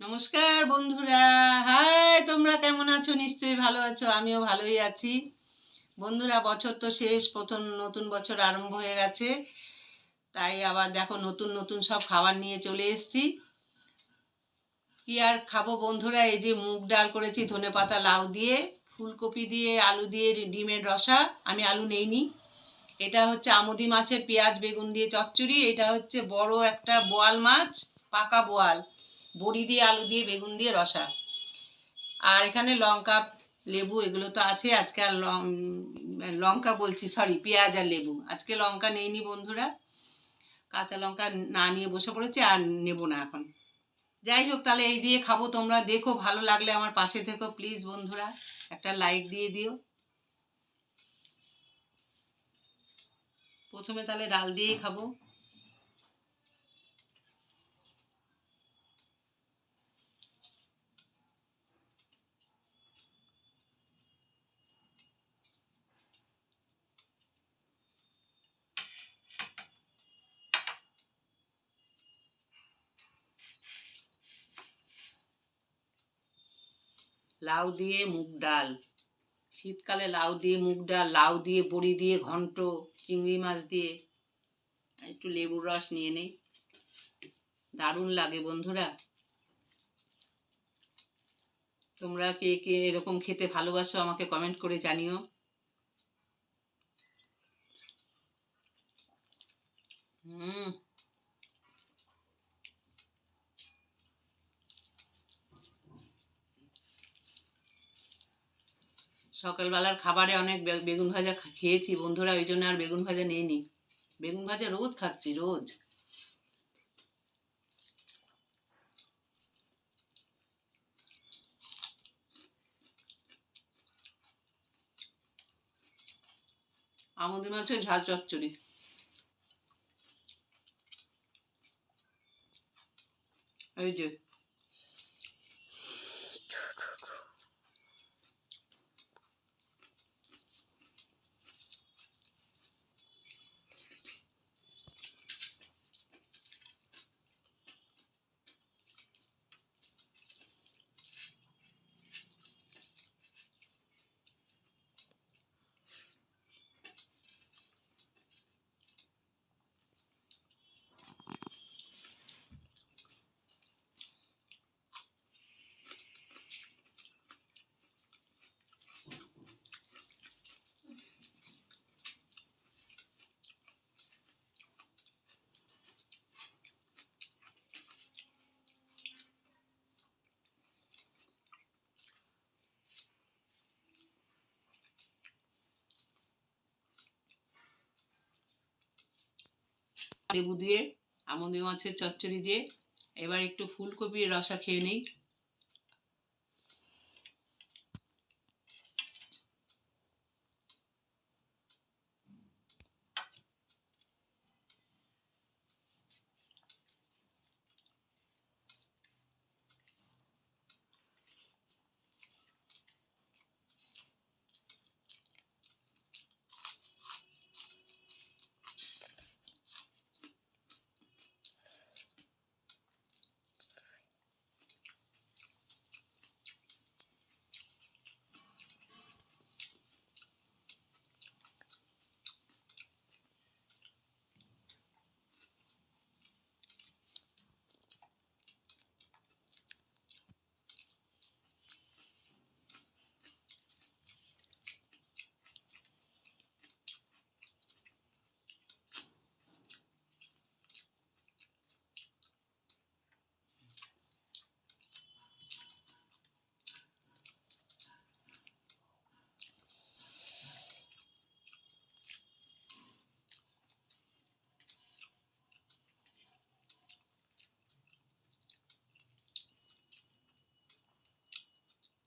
নমস্কার বন্ধুরা। হাই, তোমরা কেমন আছো? নিশ্চয়ই ভালো আছো, আমিও ভালোই আছি। বন্ধুরা, বছর তো শেষ, প্রথম নতুন বছর আরম্ভ হয়ে গেছে। তাই আবার দেখো, নতুন নতুন সব খাবার নিয়ে চলে এসেছি। কি আর খাব বন্ধুরা? এই যে মুগ ডাল করেছি, ধনে পাতা, লাউ দিয়ে, ফুলকপি দিয়ে, আলু দিয়ে, ডিমের রসা। আমি আলু নেইনি। এটা হচ্ছে আমুদি মাছের পেঁয়াজ, বেগুন দিয়ে চচ্চড়ি। এটা হচ্ছে বড় একটা বোয়াল মাছ, পাকা বোয়াল। বড়ি দিয়ে, আলু দিয়ে, বেগুন দিয়ে, রসা। আর এখানে লঙ্কা, লেবু, এগুলো তো আছে। আজকে আর লঙ্কা বলছি সরি পেঁয়াজ আর লেবু। আজকে লঙ্কা নেইনি বন্ধুরা। কাঁচা লঙ্কা না নিয়ে বসে পড়েছি, আর নেব না এখন। যাই হোক, তাহলে এই দিয়ে খাব তোমরা। দেখো, ভালো লাগলে আমার পাশে থেকো প্লিজ বন্ধুরা। একটা লাইক দিয়ে দিও। প্রথমে তাহলে ডাল দিয়েই খাব। লাউ দিয়ে মুগ ডাল। শীতকালে লাউ দিয়ে মুগ ডাল, লাউ দিয়ে বড়ি দিয়ে ঘন্ট, চিংড়ি মাছ দিয়ে। একটু লেবুর রস নিয়ে নেই। দারুণ লাগে বন্ধুরা। তোমরা কে কে এরকম খেতে ভালোবাসো আমাকে কমেন্ট করে জানিও। হুম। সকালবেলার খাবারে অনেক বেগুন ভাজা খেয়েছি। বন্ধুরা ওই জন্য আর বেগুন ভাজা নেইনি। বেগুন ভাজা রোজ খাচ্ছি, রোজ। আমাদের মাছের ঝাল চচ্চড়ি। এই যে। লেবু দিয়ে আমন্দি মাছের চচ্চড়ি দিয়ে। এবার একটু ফুলকপির রসা খেয়ে নেই।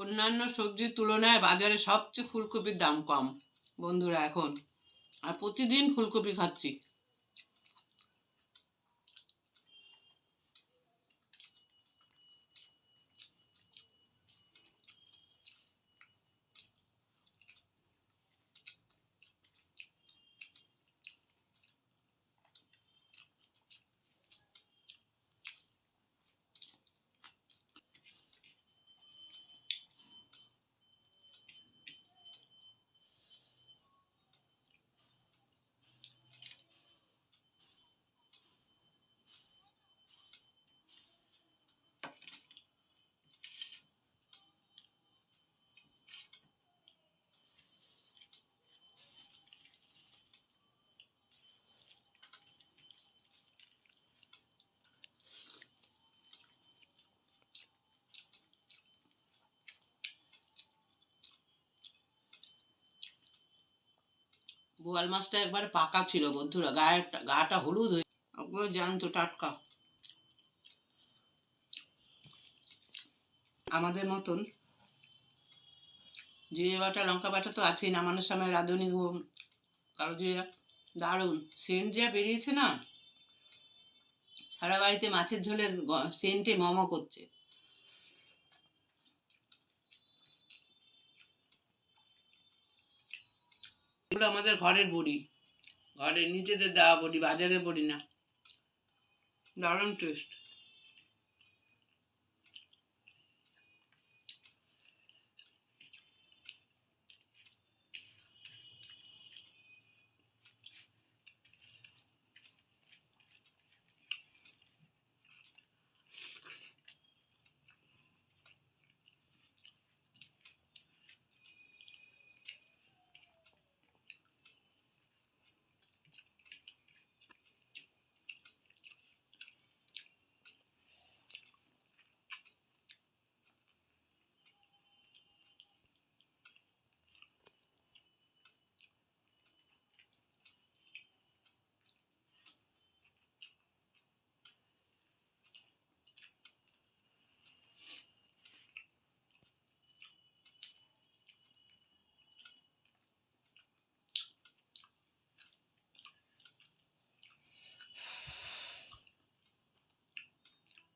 অন্যান্য সবজির তুলনায় বাজারে সবচেয়ে ফুলকপির দাম কম বন্ধুরা এখন। আর প্রতিদিন ফুলকপি খাচ্ছি। বোয়াল মাছটা একবার পাকা ছিল বন্ধুরা গায়ে গাটা হলুদ হয়ে একবার জানতো টাটকা। আমাদের মতন জিরে বাটা, লঙ্কা বাটা তো আছেই, নামানোর সময় রাঁধুনি কালো জিরে দারুণ। সেন্ট যা বেরিয়েছে না, সারা বাড়িতে মাছের ঝোলের সেন্টে মম করছে। এগুলো আমাদের ঘরের বড়ি। ঘরের নিজেদের দেওয়া বড়ি বাজারের বড়ি না। দারুণ টেস্ট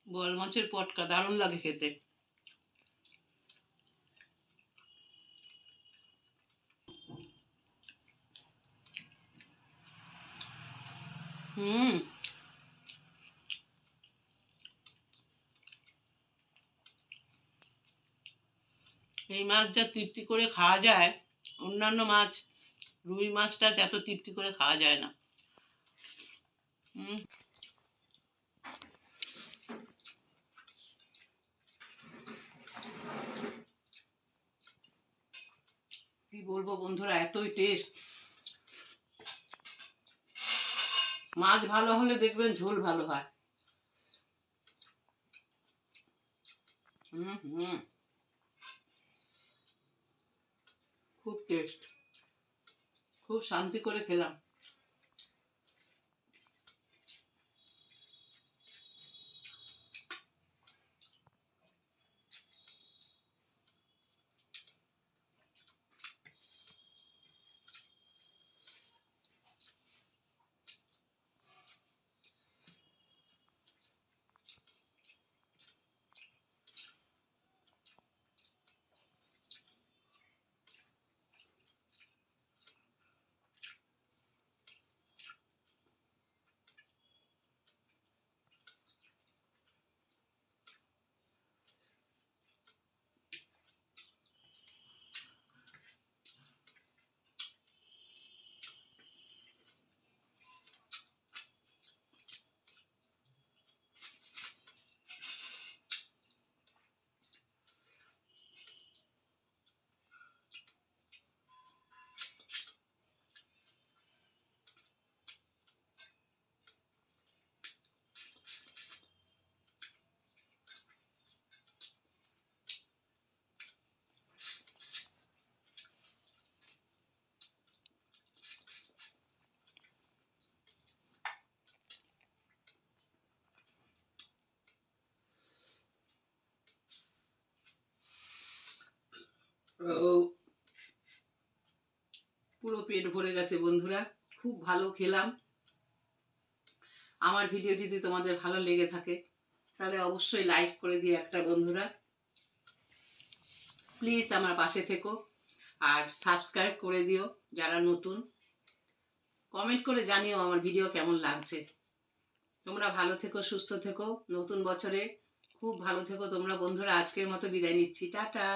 বোয়াল মাছের পটকা, দারুণ লাগে খেতে। হুম। এই মাছ যা তৃপ্তি করে খাওয়া যায়, অন্যান্য মাছ, রুই মাছটা এত তৃপ্তি করে খাওয়া যায় না। হুম। কি বলব বন্ধুরা, এতই টেস্ট মাছ ভালো হলে দেখবেন ঝোল ভালো হয়। হুম হুম। খুব টেস্ট খুব শান্তি করে খেলাম। পুরো পেট ভরে গেছে বন্ধুরা। খুব ভালো খেলাম। আমার ভিডিও যদি তোমাদের ভালো লেগে থাকে, তাহলে অবশ্যই লাইক করে দিও একটা বন্ধুরা। প্লিজ আমার পাশে থেকো আর সাবস্ক্রাইব করে দিও যারা নতুন। কমেন্ট করে জানিও আমার ভিডিও কেমন লাগছে। তোমরা ভালো থেকো, সুস্থ থেকো। নতুন বছরে খুব ভালো থেকো। তোমরা বন্ধুরা, আজকের মতো বিদায় নিচ্ছি। টাটা।